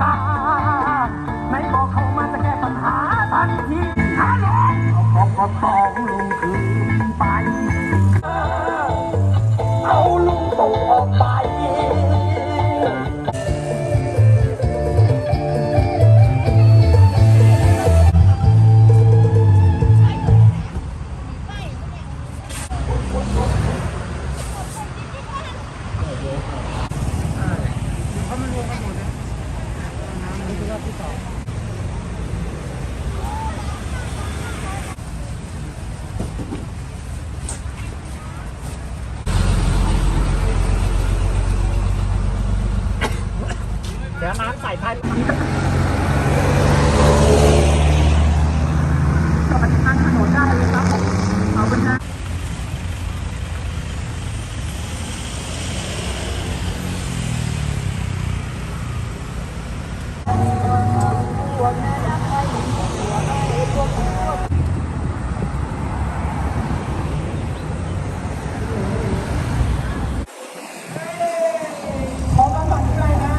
ทาไหนบอกเขามาจะแก้ปัญหาทันทีฮัลโหลขอากบของ ดี๋ยวน้ำใส่ท้ายก็ไปทางถนนได้เลยครับผมเอาเป็นนะ ของรางวัลที่ไรนะ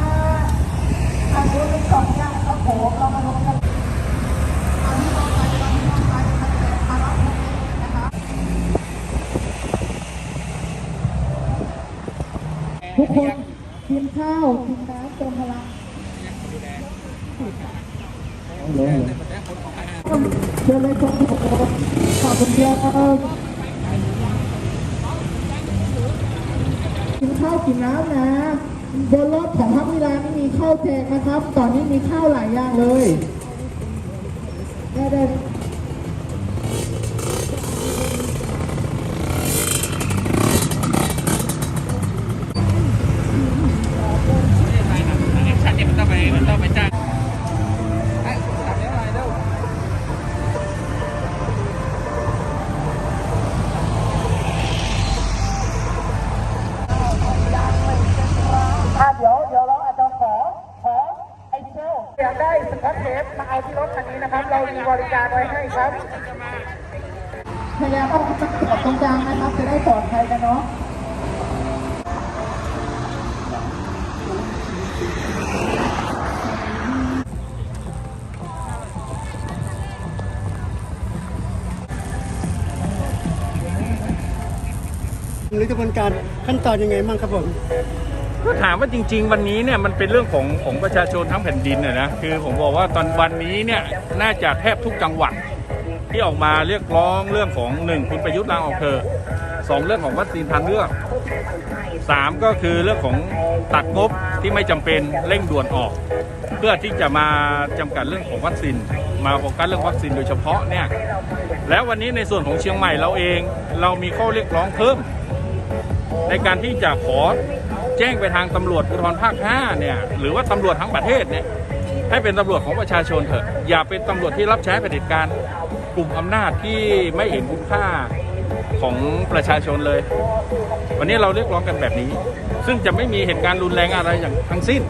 อันนี้เป็นกล่องยากครับผมเรามาลงกัน ทุกคนกินข้าวกินน้ำเติมพลังเชิญเลยครับขอบคุณครับกินข้าวกินน้ำนะบนรถของพักวิลานี่มีข้าวแจกนะครับ ตอนนี้มีข้าวหลายอย่างเลยได้ได้ากได้สกอตเทปมาเอาที่รถคันนี้นะครับ เรามีบริการไว้ให้ครับพยายามเอาตะกอบตรงกลางนะครับ จะได้ปลอดภัยกันเนาะหรือกระบวนการขั้นตอนยังไงบ้างครับผม ก็ถามว่าจริง ๆ วันนี้เนี่ยมันเป็นเรื่องของของประชาชนทั้งแผ่นดินนะนะคือผมบอกว่าตอนวันนี้เนี่ยน่าจะแทบทุกจังหวัดที่ออกมาเรียกร้องเรื่องของหนึ่งคุณประยุทธ์ลาออกเถอะสองเรื่องของวัคซีนทางเลือกสามก็คือเรื่องของตัดงบที่ไม่จำเป็นเร่งด่วนออก เพื่อที่จะมาจำกัดเรื่องของวัคซีนมาโฟกัสเรื่องวัคซีนโดยเฉพาะเนี่ยแล้ววันนี้ในส่วนของเชียงใหม่เราเอง เรามีข้อเรียกร้องเพิ่ม ในการที่จะขอ แจ้งไปทางตำรวจภูธรภาค5เนี่ยหรือว่าตำรวจทั้งประเทศเนี่ยให้เป็นตำรวจของประชาชนเถอะ อย่าเป็นตำรวจที่รับใช้เผด็จการกลุ่มอำนาจที่ไม่เห็นคุณค่าของประชาชนเลย วันนี้เราเรียกร้องกันแบบนี้ ซึ่งจะไม่มีเหตุการณ์รุนแรงอะไรอย่างทั้งสิ้น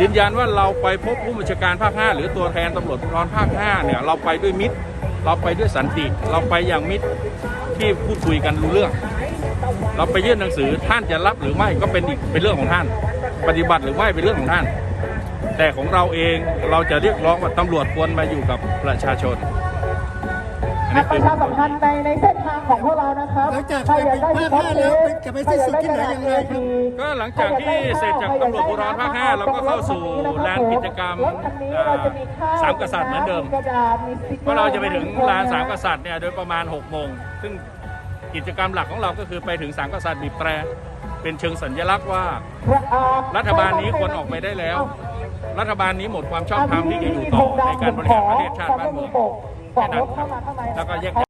ยืนยันว่าเราไปพบผู้บัญชาการภาค 5 หรือตัวแทนตำรวจภูธรภาค 5 เนี่ยเราไปด้วยมิตร เราไปด้วยสันติ เราไปอย่างมิตรที่พูดคุยกันรู้เรื่อง เราไปยื่นหนังสือท่านจะรับหรือไม่ก็เป็นอีกเป็นเรื่องของท่าน ปฏิบัติหรือไม่เป็นเรื่องของท่าน แต่ของเราเองเราจะเรียกร้องว่าตำรวจควรมาอยู่กับประชาชนอันนี้ปคือระชาสัมพันธ์ในในเส้นทางของพวกเรานะครับหลังจากใครอยากได้ที่ภาคห้าแล้วจะไปสิ้นสุดที่ไหนอย่างไรครับ ก็หลังจากที่เสร็จจากตำรวจภูธรภาค5เราก็เข้าสู่ลานกิจกรรมอ่าสามกษัตริย์เหมือนเดิมเพราะเราจะไปถึงลานสามกษัตริย์เนี่ยโดยประมาณ6โมงซึ่ง กิจกรรมหลักของเราก็คือไปถึงสามกษัตริย์บีบแตร เป็นเชิงสัญลักษณ์ว่า รัฐบาลนี้ควรออกไปได้แล้ว รัฐบาลนี้หมดความชอบธรรมที่จะอยู่ต่อในการบริหารประเทศชาติบ้านเมืองแค่นั้นครับแล้วก็แยก